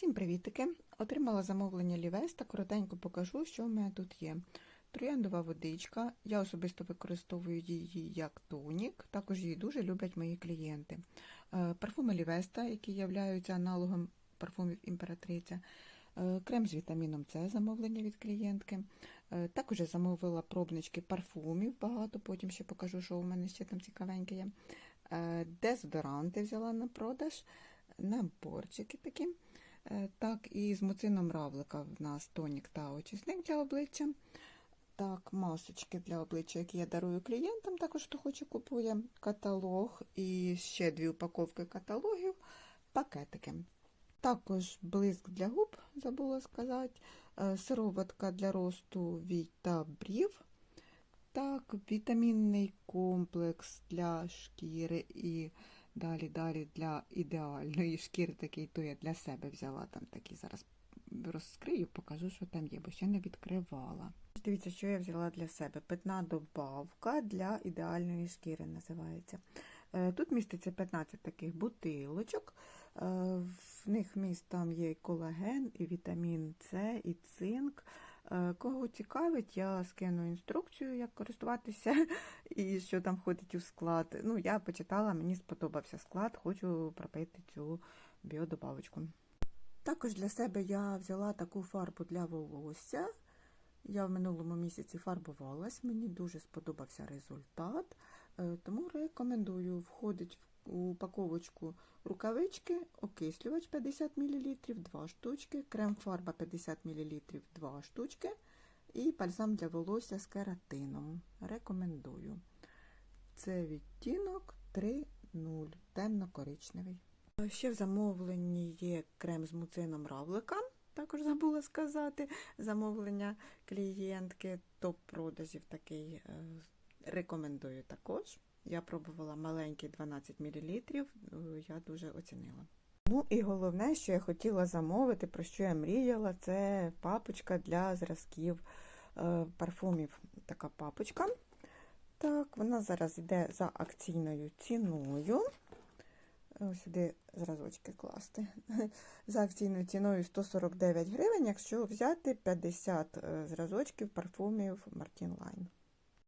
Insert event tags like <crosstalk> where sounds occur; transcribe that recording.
Всім привітики! Отримала замовлення Лівеста, коротенько покажу, що в мене тут є. Трояндова водичка, я особисто використовую її як тонік, також її дуже люблять мої клієнти. Е, Парфуми Лівеста, які являються аналогом парфумів імператриця. Е, Крем з вітаміном С замовлення від клієнтки. Е, Також я замовила пробнички парфумів багато, потім ще покажу, що у мене ще там цікавеньке є. Дезодоранти взяла на продаж, наборчики такі. Е, Так, і з муцином равлика в нас тонік та очисник для обличчя. Так, масочки для обличчя, які я дарую клієнтам, також хто хоче купує каталог і ще дві упаковки каталогів, пакетики. Також блиск для губ, забула сказати, е, сироватка для росту вій та брів. Так, вітамінний комплекс для шкіри і далі далі для ідеальної шкіри, такий то я для себе взяла там такий зараз розкрию, покажу, що там є, бо ще не відкривала. Дивіться, що я взяла для себе. Питна добавка для ідеальної шкіри називається. Е, Тут міститься 15 таких бутилочок. Е, В них міст є і колаген, і вітамін С, і цинк. Е, Кого цікавить, я скину інструкцію, як користуватися <laughs> і що там входить у склад. Ну, я почитала, мені сподобався склад, хочу пропити цю біодобавочку. Також для себе я взяла таку фарбу для волосся. Я в минулому місяці фарбувалась, мені дуже сподобався результат, е, тому рекомендую. Входить в упаковочку рукавички, окислювач 50 мл, 2 штучки, крем-фарба 50 мл, 2 штучки і бальзам для волосся з кератином. Рекомендую. Це відтінок 3.0, темно-коричневий. Ще в замовленні є крем з муцином равлика. Також забула сказати, замовлення клієнтки топ-продажів такий е, рекомендую також. Я пробувала маленький 12 мл, я дуже оцінила. Ну і головне, що я хотіла замовити, про що я мріяла, це папочка для зразків е, парфумів. Така папочка. Так, вона зараз йде за акційною ціною. Ось сюди зразочки класти. <laughs> За акційною ціною 149 гривень, якщо взяти 50 зразочків парфумів Martin Line.